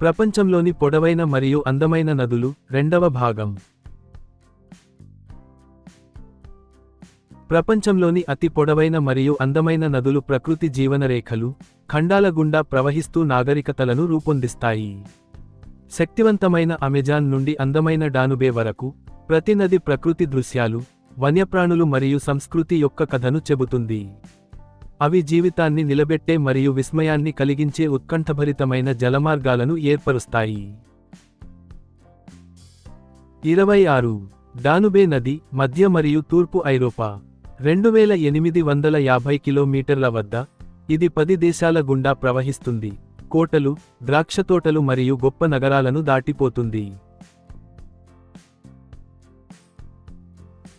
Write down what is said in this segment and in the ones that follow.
ప్రపంచంలోని పొడవైన మరియు అందమైన నదులు రెండవ భాగం. ప్రపంచంలోని అతి పొడవైన మరియు అందమైన నదులు ప్రకృతి జీవనరేఖలు ఖండాల గుండా ప్రవహిస్తూ నాగరికతలను రూపొందిస్తాయి. శక్తివంతమైన అమెజాన్ నుండి అందమైన డానుబే వరకు ప్రతి నది ప్రకృతి దృశ్యాలు వన్యప్రాణులు మరియు సంస్కృతి యొక్క కథను చెబుతుంది. అవి జీవితాన్ని నిలబెట్టే మరియు విస్మయాన్ని కలిగించే ఉత్కంఠభరితమైన జలమార్గాలను ఏర్పరుస్తాయి. ఇరవై ఆరు. డానుబే నది మధ్య మరియు తూర్పు ఐరోపా. రెండు వేల ఎనిమిది వందల యాభై కిలోమీటర్ల వద్ద ఇది పది దేశాల గుండా ప్రవహిస్తుంది. కోటలు ద్రాక్షతోటలు మరియు గొప్ప నగరాలను దాటిపోతుంది.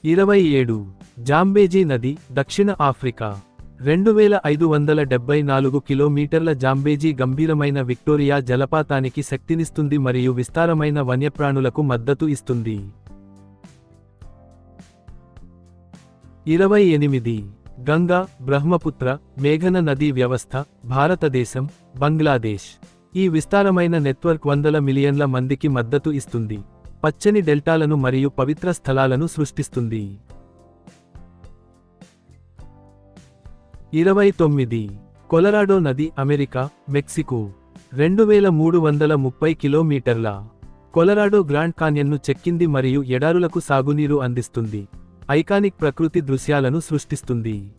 ఇరవై ఏడు. జాంబేజీ నది దక్షిణ ఆఫ్రికా. రెండు వేల ఐదు వందల డెబ్బై నాలుగు కిలోమీటర్ల జాంబేజీ గంభీరమైన విక్టోరియా జలపాతానికి శక్తినిస్తుంది మరియు విస్తారమైన వన్యప్రాణులకు మద్దతు ఇస్తుంది. ఇరవై ఎనిమిది. గంగా బ్రహ్మపుత్ర మేఘన నదీ వ్యవస్థ భారతదేశం బంగ్లాదేశ్. ఈ విస్తారమైన నెట్వర్క్ వందల మిలియన్ల మందికి మద్దతు ఇస్తుంది. పచ్చని డెల్టాలను మరియు పవిత్ర స్థలాలను సృష్టిస్తుంది. ఇరవై తొమ్మిది కొలరాడో నది అమెరికా మెక్సికో. రెండు వేల మూడు వందల ముప్పై కిలోమీటర్ల కొలరాడో గ్రాండ్ కాన్యన్ను చెక్కింది మరియు ఎడారులకు సాగునీరు అందిస్తుంది. ఐకానిక్ ప్రకృతి దృశ్యాలను సృష్టిస్తుంది.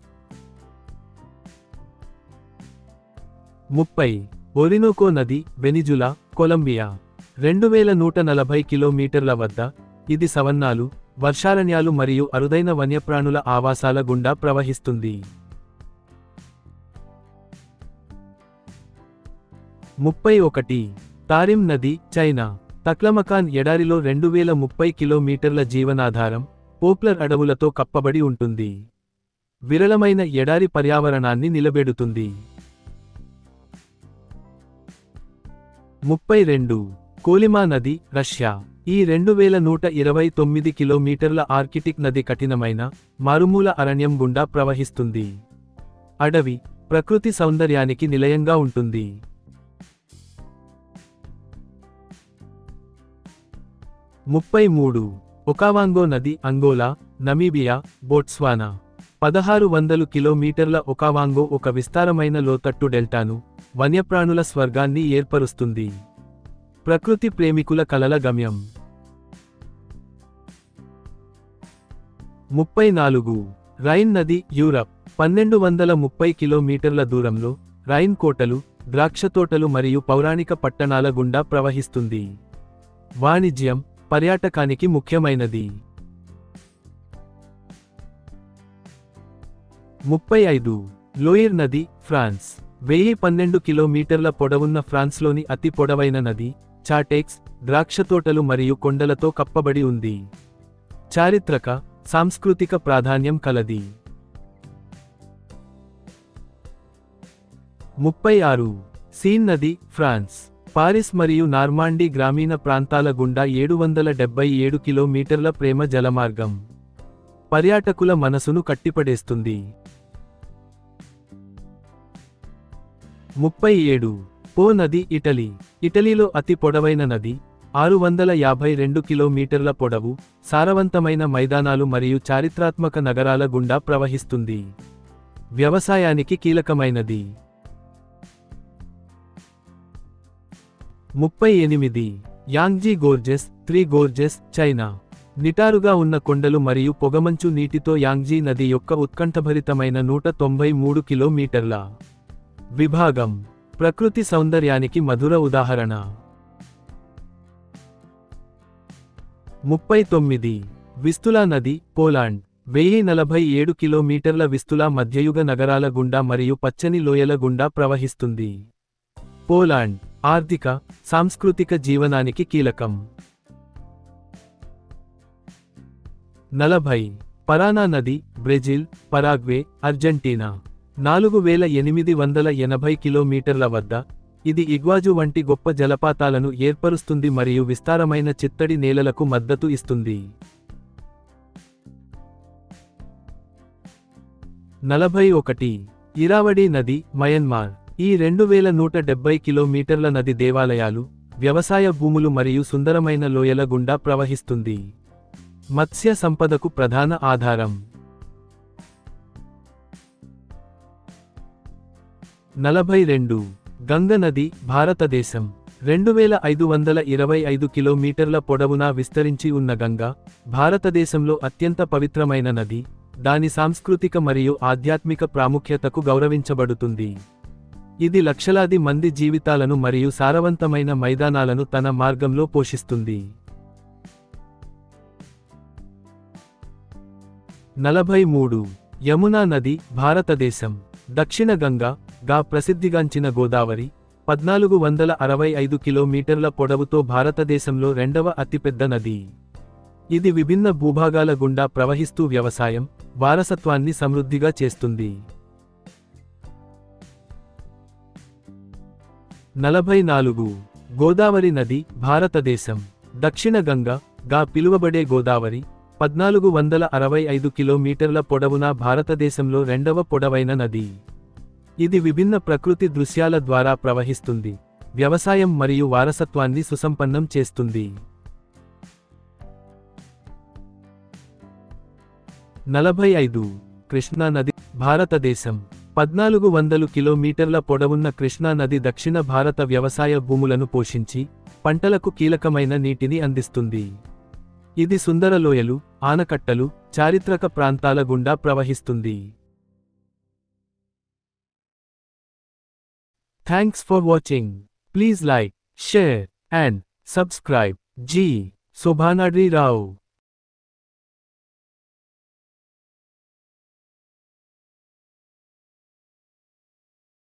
ముప్పై. ఒరినోకో నది వెనిజులా కొలంబియా. రెండు వేల నూట నలభై కిలోమీటర్ల వద్ద ఇది సవన్నాలు వర్షారణ్యాలు మరియు అరుదైన వన్యప్రాణుల ఆవాసాల గుండా ప్రవహిస్తుంది. ముప్పై ఒకటి తారిమ్ నది చైనా తక్లమకాన్ ఎడారిలో రెండు వేల ముప్పై కిలోమీటర్ల జీవనాధారం పోప్లర్ అడవులతో కప్పబడి ఉంటుంది. విరళమైన ఎడారి పర్యావరణాన్ని నిలబెడుతుంది. ముప్పై రెండు కోలిమా నది రష్యా ఈ రెండు వేల నూట ఇరవై తొమ్మిది కిలోమీటర్ల ఆర్కిటిక్ నది కఠినమైన మారుమూల అరణ్యం గుండా ప్రవహిస్తుంది. అడవి ప్రకృతి సౌందర్యానికి నిలయంగా ఉంటుంది. ముప్పై మూడు. ఒకావాంగో నది అంగోలా నమీబియా బోట్స్వానా. పదహారు వందలు కిలోమీటర్ల ఒకావాంగో ఒక విస్తారమైన లోతట్టు డెల్టాను వన్యప్రాణుల స్వర్గాన్ని ఏర్పరుస్తుంది. ప్రకృతి ప్రేమికుల కలల గమ్యం. ముప్పై నాలుగు. రైన్ నది యూరప్. పన్నెండు వందల ముప్పై కిలోమీటర్ల దూరంలో రైన్ కోటలు ద్రాక్ష తోటలు మరియు పౌరాణిక పట్టణాల గుండా ప్రవహిస్తుంది. వాణిజ్యం. పర్యాటకానికి ముఖ్యమైనది. ముప్పై ఐదు. లోయిర్ నది ఫ్రాన్స్. వెయ్యి పన్నెండు కిలోమీటర్ల పొడవున్న ఫ్రాన్స్లోని అతి పొడవైన నది చాటెక్స్ ద్రాక్షతోటలు మరియు కొండలతో కప్పబడి ఉంది. చారిత్రక సాంస్కృతిక ప్రాధాన్యం కలది. ముప్పై ఆరు. సీన్ నది ఫ్రాన్స్. పారిస్ మరియు నార్మాండీ గ్రామీణ ప్రాంతాల గుండా ఏడు వందల డెబ్బై ఏడు కిలోమీటర్ల ప్రేమ జలమార్గం పర్యాటకుల మనసును కట్టిపడేస్తుంది. ముప్పై ఏడు పో నది ఇటలీ. ఇటలీలో అతి పొడవైన నది ఆరు వందల యాభై రెండు కిలోమీటర్ల పొడవు సారవంతమైన మైదానాలు మరియు చారిత్రాత్మక నగరాల గుండా ప్రవహిస్తుంది. వ్యవసాయానికి కీలకమైనది. ముప్పై ఎనిమిది. Yangtze gorges Three Gorges China. నిటారుగా ఉన్న కొండలు మరియు పొగమంచు నీటితో యాంగ్జీ నది యొక్క ఉత్కంఠభరితమైన నూట తొంభై మూడు కిలోమీటర్ల విభాగం. ప్రకృతి సౌందర్యానికి మధుర ఉదాహరణ. ముప్పై తొమ్మిది. విస్తులా నది పోలాండ్. వెయ్యి నలభై ఏడు కిలోమీటర్ల విస్తులా మధ్యయుగ నగరాల గుండా మరియు పచ్చని లోయల గుండా ప్రవహిస్తుంది. పోలాండ్. ఆర్థిక సాంస్కృతిక జీవనానికి కీలకం. నలభై పరానా నది బ్రెజిల్ పరాగ్వే అర్జెంటీనా. నాలుగు వేల ఎనిమిది వందల ఎనభై కిలోమీటర్ల వద్ద ఇది ఇగ్వాజు వంటి గొప్ప జలపాతాలను ఏర్పరుస్తుంది మరియు విస్తారమైన చిత్తడి నేలలకు మద్దతు ఇస్తుంది. నలభై ఒకటి ఇరావడి నది మయన్మార్. ఈ రెండు వేల నూట డెబ్బై కిలోమీటర్ల నది దేవాలయాలు వ్యవసాయ భూములు మరియు సుందరమైన లోయల గుండా ప్రవహిస్తుంది. మత్స్య సంపదకు ప్రధాన ఆధారం. నలభై రెండు. గంగ నది భారతదేశం. రెండు వేల ఐదు వందల ఇరవై ఐదు కిలోమీటర్ల పొడవునా విస్తరించి ఉన్న గంగ భారతదేశంలో అత్యంత పవిత్రమైన నది దాని సాంస్కృతిక మరియు ఆధ్యాత్మిక ప్రాముఖ్యతకు గౌరవించబడుతుంది. ఇది లక్షలాది మంది జీవితాలను మరియు సారవంతమైన మైదానాలను తన మార్గంలో పోషిస్తుంది. నలభై మూడు యమునా నది భారతదేశం. దక్షిణ గంగా గా ప్రసిద్ధిగాంచిన గోదావరి పద్నాలుగు వందల అరవై ఐదు కిలోమీటర్ల పొడవుతో భారతదేశంలో రెండవ అతిపెద్ద నది. ఇది విభిన్న భూభాగాల గుండా ప్రవహిస్తూ వ్యవసాయం వారసత్వాన్ని సమృద్ధిగా చేస్తుంది. నలభై నాలుగు గోదావరి నది భారతదేశం. దక్షిణ గంగ గా పిలువబడే గోదావరి పద్నాలుగు వందల అరవై ఐదు కిలోమీటర్ల పొడవున భారతదేశంలో రెండవ పొడవైన నది. ఇది విభిన్న ప్రకృతి దృశ్యాల ద్వారా ప్రవహిస్తుంది వ్యవసాయం మరియు వారసత్వాన్ని సుసంపన్నం చేస్తుంది. నలభై ఐదు కృష్ణా నది భారతదేశం. పద్నాలుగు వందలు కిలోమీటర్ల పొడవున్న కృష్ణా నది దక్షిణ భారత వ్యవసాయ భూములను పోషించి పంటలకు కీలకమైన నీటిని అందిస్తుంది. ఇది సుందర లోయలు ఆనకట్టలు చారిత్రక ప్రాంతాల గుండా ప్రవహిస్తుంది. Thanks for watching please like share and subscribe G. Shobhanadri Rao.